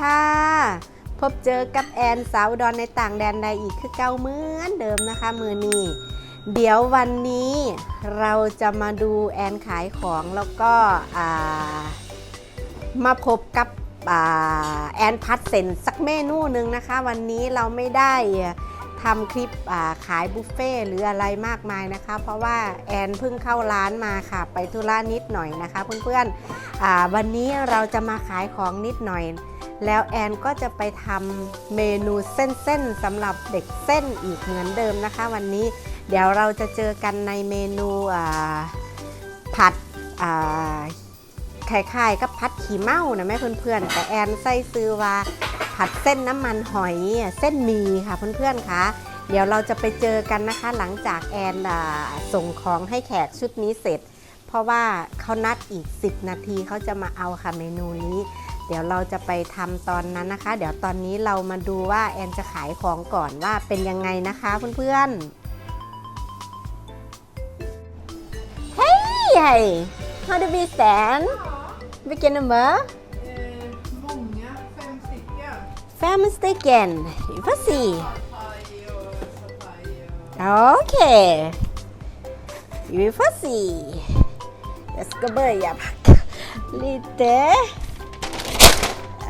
ค่ะ พบเจอกับแอนสาวดอนในต่างแดนใดอีกคือเก่าเหมือนเดิมนะคะ มือนี้เดี๋ยววันนี้เราจะมาดูแอนขายของแล้วก็มาพบกับอแอนพัดเซนสักเมนูหนึ่งนะคะ วันนี้เราไม่ได้ทำคลิปาขายบุฟเฟ่หรืออะไรมากมายนะคะ เพราะว่าแอนเพิ่งเข้าร้านมาค่ะ ไปธุระนิดหน่อยนะคะ เพื่อนๆวันนี้เราจะมาขายของนิดหน่อย แล้วแอนก็จะไปทำเมนูเส้นๆสำหรับเด็กเส้นอีกเหมือนเดิมนะคะ วันนี้เดี๋ยวเราจะเจอกันในเมนูผัดอ่าคล้ายๆกับผัดขี้เมานะแม่เพื่อนๆ แต่แอนใส่ซื้อว่าผัดเส้นน้ำมันหอยเส้นหมีค่ะเพื่อนๆคะเดี๋ยวเราจะไปเจอกันนะคะ หลังจากแอนส่งของให้แขกชุดนี้เสร็จ เพราะว่าเขานัดอีก 10 นาทีเขาจะมาเอาค่ะเมนูนี้ เดี๋ยวเราจะไปทำตอนนั้นนะคะ เดี๋ยวตอนนี้เรามาดูว่าแอนจะขายของก่อนว่าเป็นยังไงนะคะเพื่อนๆ เฮ้ย hey, how do we stand we can number แฟมสเตเกนภาษีโอเคอยู่ภาษี let's go เบอร์ยาพักลิเต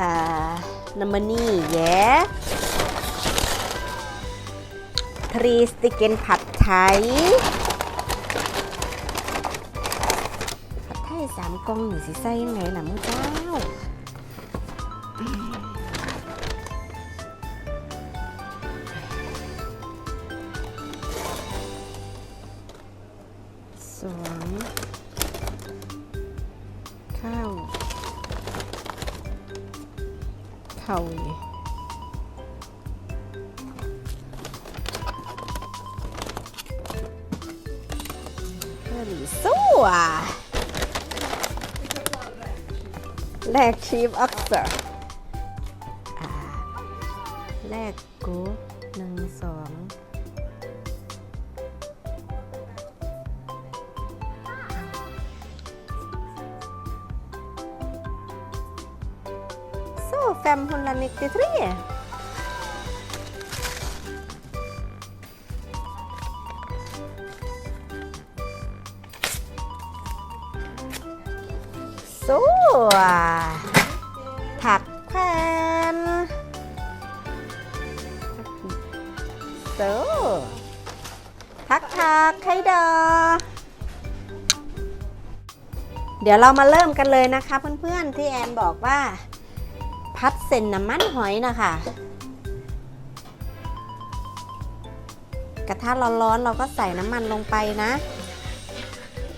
packa lite. Uh, nummer nio. Tre stycken pad thai. Pad thai สามกล่องหนึ่งสิใส่ยังไงล่ะมึงเจ้า ข้าวนี่เฮลิสั 593. Så. Tack själv. Så. Tack, tack. Hej då. เดี๋ยวเรามาเริ่มกันเลยนะคะเพื่อนๆที่แอนบอกว่า พัดเส้นน้ำมันหอยนะคะ กระทะร้อนๆเราก็ใส่น้ำมันลงไปนะ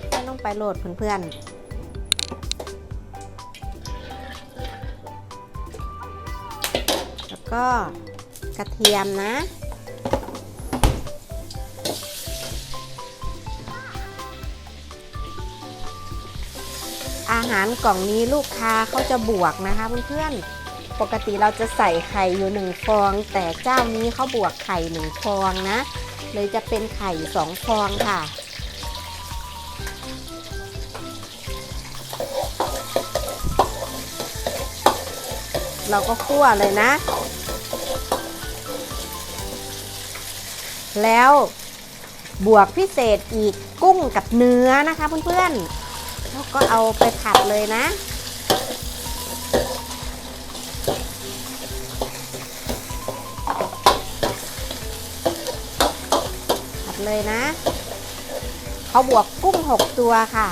ใส่ลงไปโหลดเพื่อนๆแล้วก็กระเทียมนะ อาหารกล่องนี้ลูกค้าเขาจะบวกนะคะเพื่อนๆ ปกติเราจะใส่ไข่อยู่หนึ่งฟอง แต่เจ้านี้เขาบวกไข่หนึ่งฟองนะ เลยจะเป็นไข่สองฟองค่ะ เราก็คั่วเลยนะ แล้วบวกพิเศษอีกกุ้งกับเนื้อนะคะเพื่อนๆ แล้วก็เอาไปผัดเลยนะ เลยนะ เขาบวกกุ้ง 6 ตัวค่ะ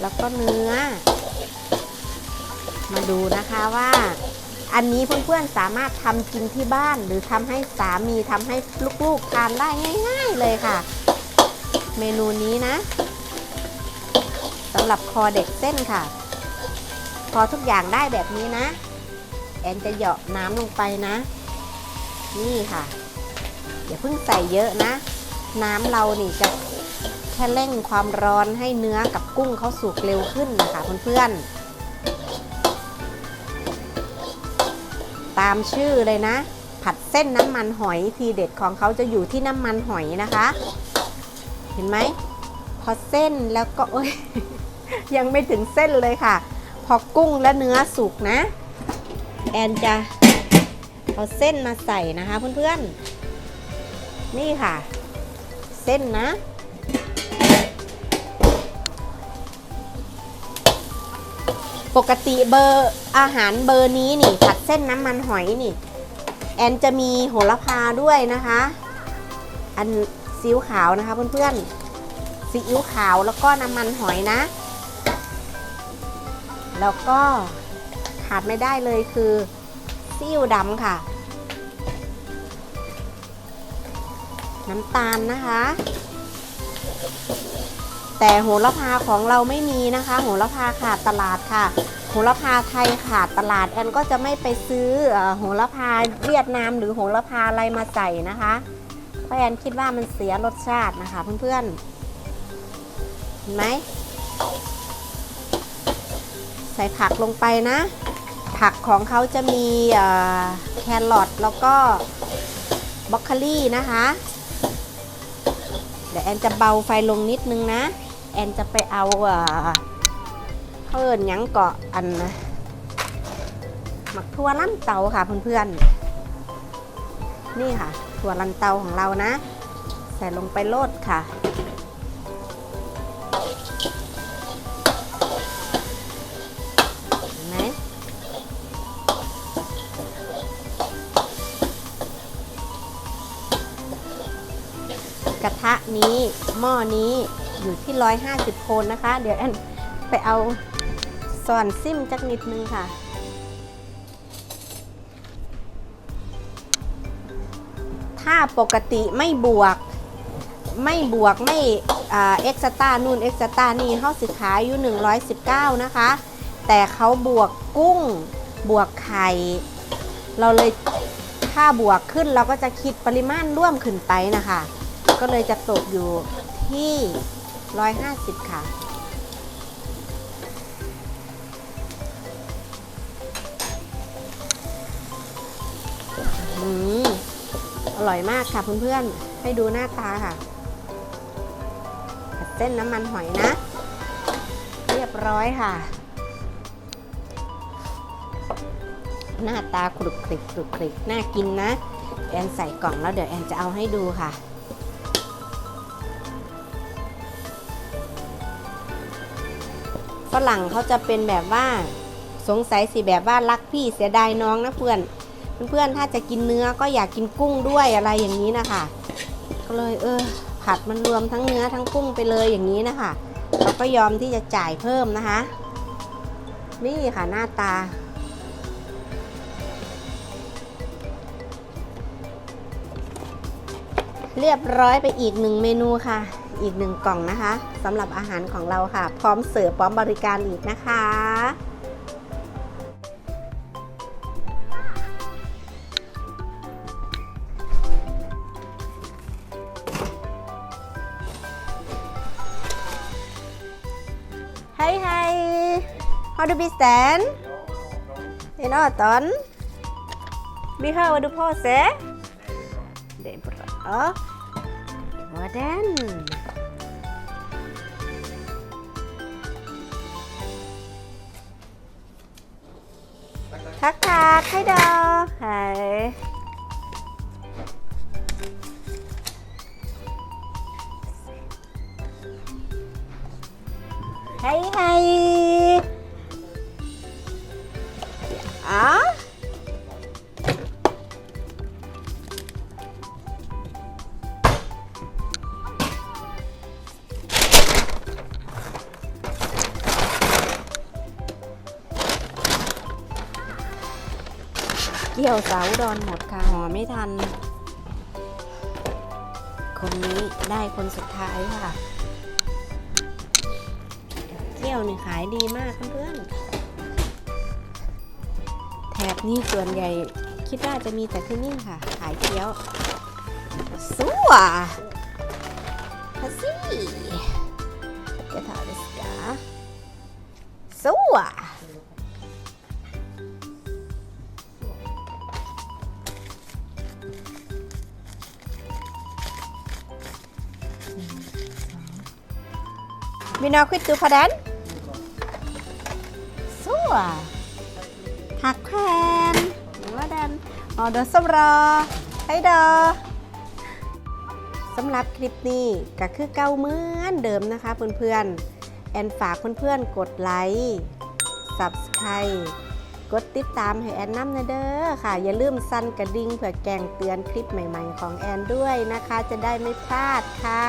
แล้วก็เนื้อ มาดูนะคะว่า อันนี้เพื่อนๆสามารถทำกินที่บ้าน หรือทำให้สามีทำให้ลูกๆทานได้ง่าย ๆเลยค่ะ เมนูนี้นะสำหรับคอเด็กเส้นค่ะ พอทุกอย่างได้แบบนี้นะ แอนจะเหยาะน้ำลงไปนะ นี่ค่ะ อย่าเพิ่งใส่เยอะนะ น้ำเรานี่จะแค่เร่งความร้อนให้เนื้อกับกุ้งเขาสุกเร็วขึ้นนะคะเพื่อนๆ ตามชื่อเลยนะ ผัดเส้นน้ำมันหอยทีเด็ดของเขาจะอยู่ที่น้ำมันหอยนะคะ เห็นไหม พอเส้นแล้วก็โอ้ยยังไม่ถึงเส้นเลยค่ะ พอกุ้งและเนื้อสุกนะ แอนจะเอาเส้นมาใส่นะคะเพื่อนๆ นี่ค่ะ เส้นนะ ปกติเบอร์อาหารเบอร์นี้นี่ ผัดเส้นน้ำมันหอยนี่ แอนจะมีโหระพาด้วยนะคะ อันซีอิ๊วขาวนะคะเพื่อนๆซีอิ๊วขาวแล้วก็น้ำมันหอยนะ แล้วก็ขาดไม่ได้เลยคือซีอิ๊วดำค่ะ น้ำตาลนะคะ แต่โหระพาของเราไม่มีนะคะ โหระพาขาดตลาดค่ะ โหระพาไทยขาดตลาดแอนก็จะไม่ไปซื้อโหระพาเวียดนามหรือโหระพาอะไรมาใส่นะคะเพราะแอนคิดว่ามันเสียรสชาตินะคะเพื่อนๆเห็นไหมใส่ผักลงไปนะ ผักของเขาจะมีแครอทแล้วก็บรอกโคลี่นะคะ เดี๋ยวแอนจะเบาไฟลงนิดนึงนะ แอนจะไปเอาเอ่นยังเกาะอันนะหมักทั่วลั่นเตาค่ะเพื่อนๆ นี่ค่ะ ถั่วลันเตาของเรานะ ใส่ลงไปโลดค่ะ นี้หม้อนี้อยู่ที่ 150 โคนนะคะ เดี๋ยวแอนไปเอาซอนซิมจักนิดนึงค่ะ ถ้าปกติไม่บวก ไม่บวกไม่เอ็กซ์ตานู่นเอ็กซ์ตานี่เขาสิขายอยู่ 119 นะคะ แต่เขาบวกกุ้งบวกไข่ เราเลยถ้าบวกขึ้นเราก็จะคิดปริมาณร่วมขึ้นไปนะคะ ก็เลยจะตกอยู่ที่ 150 ค่ะ อืม อร่อยมากค่ะเพื่อนๆ ให้ดูหน้าตาค่ะผัดเส้นน้ำมันหอยนะ เรียบร้อยค่ะ หน้าตาครุกคลิกครุกคลิกน่ากินนะ แอนใส่กล่องแล้วเดี๋ยวแอนจะเอาให้ดูค่ะ ฝรั่งเขาจะเป็นแบบว่าสงสัยสิแบบว่ารักพี่เสียดายน้องนะเพื่อนเพื่อนๆถ้าจะกินเนื้อก็อยากกินกุ้งด้วยอะไรอย่างนี้นะคะก็เลยเออ ผัดมันรวมทั้งเนื้อทั้งกุ้งไปเลยอย่างนี้นะคะเราก็ยอมที่จะจ่ายเพิ่มนะคะ นี่ค่ะหน้าตา เรียบร้อยไปอีกหนึ่งเมนูค่ะ อีกหนึ่งกล่องนะคะสำหรับอาหารของเราค่ะ พร้อมเสิร์ฟพร้อมบริการอีกนะคะ Hej hej! Har du bestemt? En åton? Vi hör vad du på sig. Det är bra. Det var den. Tack, tack. Hej då. Hej. Hej, hej. Ghio สาวดอนหมดค่ะห่อไม่ทัน คนนี้ได้คนสุดท้ายค่ะเกี๊ยวนี่ขายดีมากเพื่อนแถบนี้ส่วนใหญ่คิดว่าจะมีแต่ที่นี่ค่ะ ขายเกี๊ยวสัวฮัสซี่กระถาเดสกาสัวมีนาควิดตูพอดัน Så! อะ หักแผ่นว่าดันอ๋อเดอสมรอให้เดอสำหรับคลิปนี้ก็คือเก้าเหมือนเดิมนะคะเพื่อนๆ แอนฝากเพื่อนๆ กดไลค์ Subscribe กดติดตามให้แอนน้ำนะเด้อค่ะ อย่าลืมสั่นกระดิ่งเพื่อแกงเตือนคลิปใหม่ๆของแอนด้วยนะคะ จะได้ไม่พลาดค่ะ